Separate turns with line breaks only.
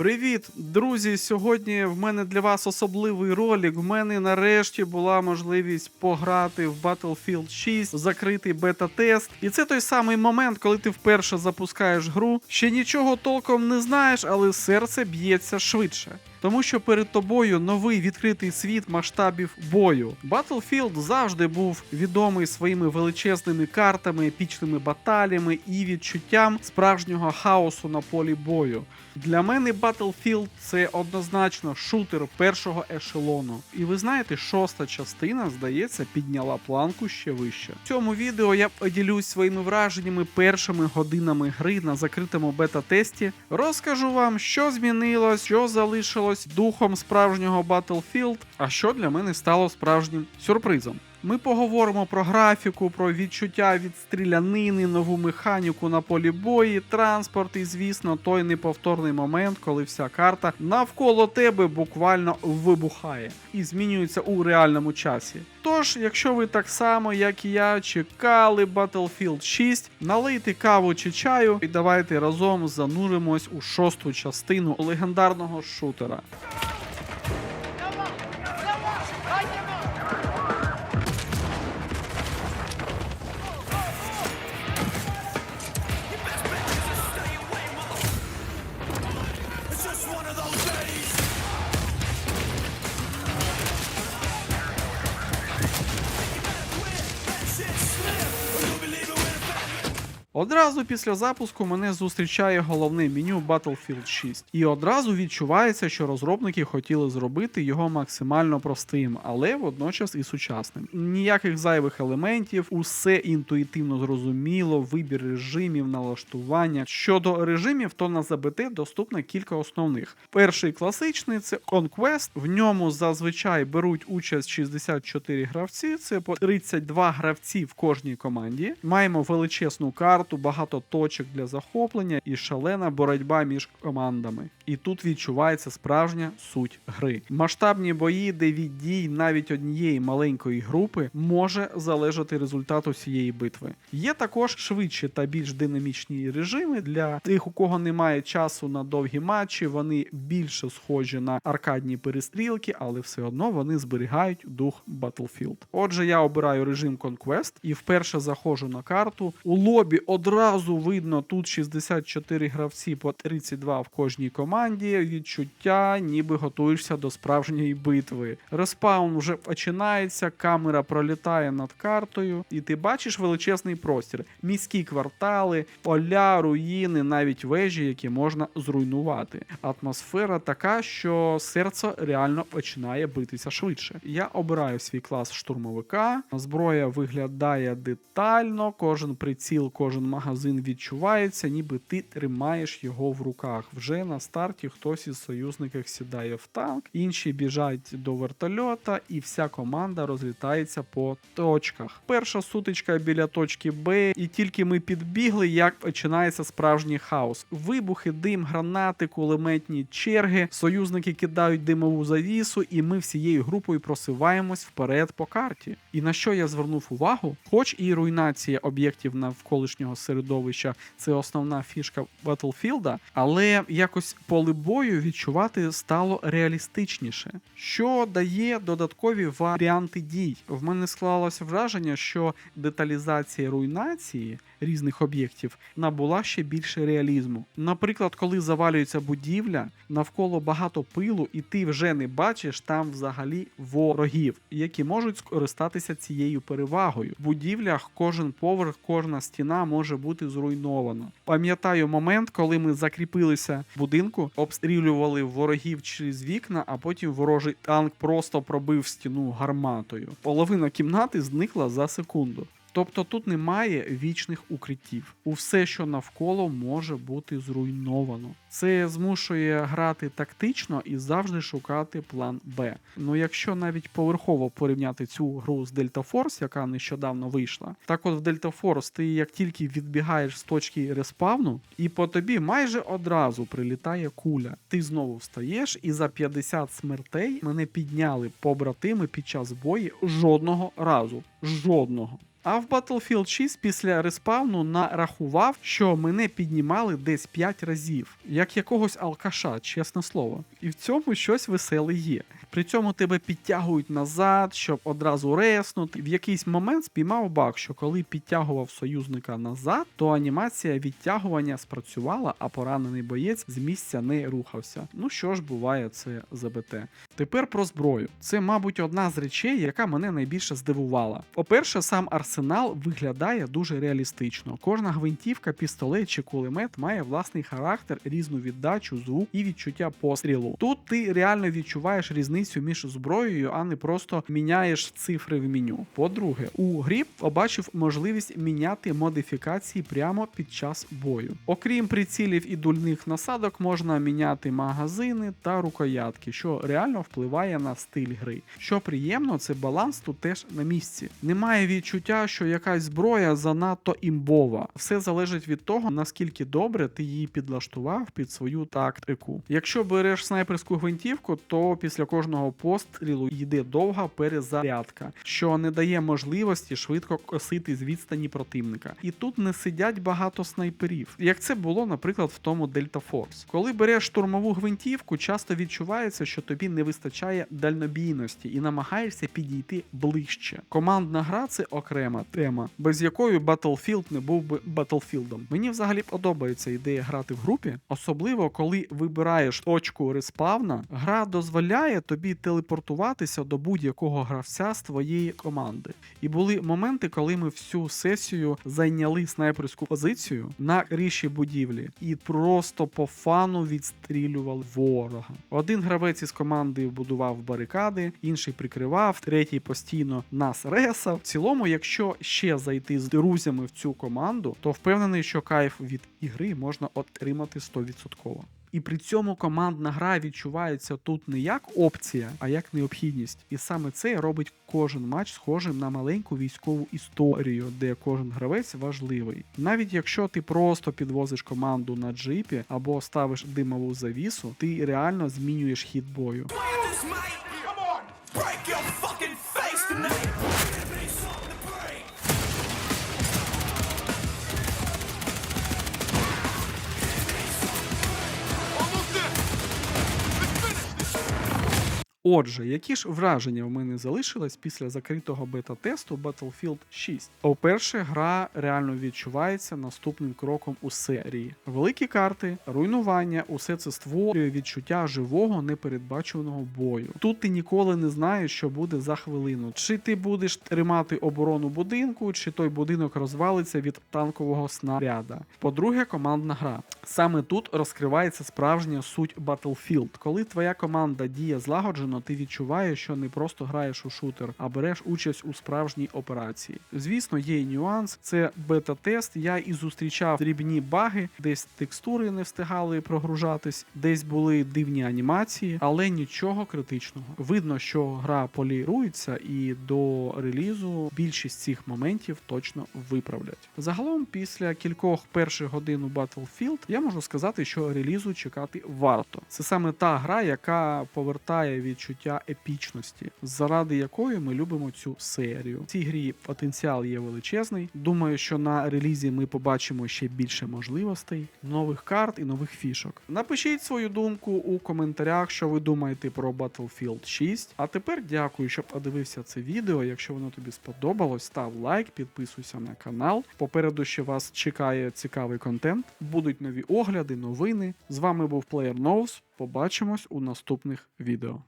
Привіт, друзі! Сьогодні в мене для вас особливий ролик. В мене нарешті була можливість пограти в Battlefield 6, закритий бета-тест. І це той самий момент, коли ти вперше запускаєш гру. Ще нічого толком не знаєш, але серце б'ється швидше. Тому що перед тобою новий відкритий світ масштабів бою. Battlefield завжди був відомий своїми величезними картами, епічними баталіями і відчуттям справжнього хаосу на полі бою. Для мене Battlefield це однозначно шутер першого ешелону. І ви знаєте, шоста частина, здається, підняла планку ще вище. В цьому відео я поділюсь своїми враженнями першими годинами гри на закритому бета-тесті. Розкажу вам, що змінилось, що залишилось духом справжнього Battlefield, а що для мене стало справжнім сюрпризом. Ми поговоримо про графіку, про відчуття від стрілянини, нову механіку на полі бої, транспорт і, звісно, той неповторний момент, коли вся карта навколо тебе буквально вибухає і змінюється у реальному часі. Тож, якщо ви так само, як і я, чекали Battlefield 6, налийте каву чи чаю і давайте разом зануримось у шосту частину легендарного шутера. Одразу після запуску мене зустрічає головне меню Battlefield 6. І одразу відчувається, що розробники хотіли зробити його максимально простим, але водночас і сучасним. Ніяких зайвих елементів, усе інтуїтивно зрозуміло, вибір режимів, налаштування. Щодо режимів, то на ЗБТ доступно кілька основних. Перший класичний це Conquest. В ньому зазвичай беруть участь 64 гравці, це по 32 гравці в кожній команді. Маємо величезну карту, багато точок для захоплення і шалена боротьба між командами. І тут відчувається справжня суть гри. Масштабні бої, де від дій навіть однієї маленької групи може залежати результат усієї битви. Є також швидші та більш динамічні режими для тих, у кого немає часу на довгі матчі. Вони більше схожі на аркадні перестрілки, але все одно вони зберігають дух Battlefield. Отже, я обираю режим Conquest і вперше заходжу на карту. У лобі одразу видно тут 64 гравці по 32 в кожній команді. Відчуття, ніби готуєшся до справжньої битви. Респаун вже починається, камера пролітає над картою, і ти бачиш величезний простір, міські квартали, поля, руїни, навіть вежі, які можна зруйнувати. Атмосфера така, що серце реально починає битися швидше. Я обираю свій клас штурмовика. Зброя виглядає детально, кожен приціл, кожен магазин відчувається, ніби ти тримаєш його в руках. Вже на старті хтось із союзників сідає в танк, інші біжать до вертольота, і вся команда розлітається по точках. Перша сутичка біля точки Б, і тільки ми підбігли, як починається справжній хаос. Вибухи, дим, гранати, кулеметні черги. Союзники кидають димову завісу, і ми всією групою просуваємось вперед по карті. І на що я звернув увагу, хоч і руйнація об'єктів навколишнього середовища це основна фішка Battlefield, але якось поле бою відчувати стало реалістичніше, що дає додаткові варіанти дій. В мене склалося враження, що деталізація руйнації різних об'єктів набула ще більше реалізму. Наприклад, коли завалюється будівля, навколо багато пилу, і ти вже не бачиш там взагалі ворогів, які можуть скористатися цією перевагою. В будівлях кожен поверх, кожна стіна може бути зруйнована. Пам'ятаю момент, коли ми закріпилися в будинку, обстрілювали ворогів через вікна, а потім ворожий танк просто пробив стіну гарматою. Половина кімнати зникла за секунду. Тобто тут немає вічних укриттів. Усе, що навколо, може бути зруйновано. Це змушує грати тактично і завжди шукати план Б. Ну якщо навіть поверхово порівняти цю гру з Delta Force, яка нещодавно вийшла, так от в Delta Force ти як тільки відбігаєш з точки респавну, і по тобі майже одразу прилітає куля. Ти знову встаєш, і за 50 смертей мене підняли побратими під час бою жодного разу. Жодного. А в Battlefield 6 після респавну нарахував, що мене піднімали десь 5 разів, як якогось алкаша, чесне слово. І в цьому щось веселе є. При цьому тебе підтягують назад, щоб одразу реснути. В якийсь момент спіймав баг, що коли підтягував союзника назад, то анімація відтягування спрацювала, а поранений боєць з місця не рухався. Ну що ж буває, це ЗБТ. Тепер про зброю. Це, мабуть, одна з речей, яка мене найбільше здивувала. По-перше, сам арсенал виглядає дуже реалістично. Кожна гвинтівка, пістолет чи кулемет має власний характер, різну віддачу, звук і відчуття пострілу. Тут ти реально відчуваєш різницю між зброєю, а не просто міняєш цифри в меню. По-друге, у грі побачив можливість міняти модифікації прямо під час бою. Окрім прицілів і дульних насадок, можна міняти магазини та рукоятки, що реально впливає на стиль гри. Що приємно, це баланс тут теж на місці. Немає відчуття, що якась зброя занадто імбова. Все залежить від того, наскільки добре ти її підлаштував під свою тактику. Якщо береш снайперську гвинтівку, то після кожного пострілу йде довга перезарядка, що не дає можливості швидко косити з відстані противника. І тут не сидять багато снайперів, як це було, наприклад, в тому Delta Force. Коли береш штурмову гвинтівку, часто відчувається, що тобі не вистачає дальнобійності і намагаєшся підійти ближче. Командна гра це окрема тема, без якої Battlefield не був би Battlefield. Мені взагалі подобається ідея грати в групі, особливо коли вибираєш точку респавна, гра дозволяє тобі телепортуватися до будь-якого гравця з твоєї команди. І були моменти, коли ми всю сесію зайняли снайперську позицію на криші будівлі і просто по фану відстрілювали ворога. Один гравець із команди будував барикади, інший прикривав, третій постійно нас ресав. В цілому, якщо ще зайти з друзями в цю команду, то впевнений, що кайф від ігри можна отримати 100%. І при цьому командна гра відчувається тут не як опція, а як необхідність. І саме це робить кожен матч схожим на маленьку військову історію, де кожен гравець важливий. Навіть якщо ти просто підвозиш команду на джипі або ставиш димову завісу, ти реально змінюєш хід бою. Отже, які ж враження в мене залишились після закритого бета-тесту Battlefield 6? По-перше, гра реально відчувається наступним кроком у серії. Великі карти, руйнування, усе це створює відчуття живого непередбачуваного бою. Тут ти ніколи не знаєш, що буде за хвилину. Чи ти будеш тримати оборону будинку, чи той будинок розвалиться від танкового снаряда. По-друге, командна гра. Саме тут розкривається справжня суть Battlefield. Коли твоя команда діє злагоджено, ти відчуваєш, що не просто граєш у шутер, а береш участь у справжній операції. Звісно, є й нюанс. Це бета-тест. Я і зустрічав дрібні баги, десь текстури не встигали прогружатись, десь були дивні анімації, але нічого критичного. Видно, що гра полірується, і до релізу більшість цих моментів точно виправлять. Загалом, після кількох перших годин у Battlefield, я можу сказати, що релізу чекати варто. Це саме та гра, яка повертає відчуття епічності, заради якої ми любимо цю серію. В цій грі потенціал є величезний. Думаю, що на релізі ми побачимо ще більше можливостей, нових карт і нових фішок. Напишіть свою думку у коментарях, що ви думаєте про Battlefield 6. А тепер дякую, що подивився це відео. Якщо воно тобі сподобалось, став лайк, підписуйся на канал. Попереду ще вас чекає цікавий контент. Будуть нові огляди, новини. З вами був Player Knows. Побачимось у наступних відео.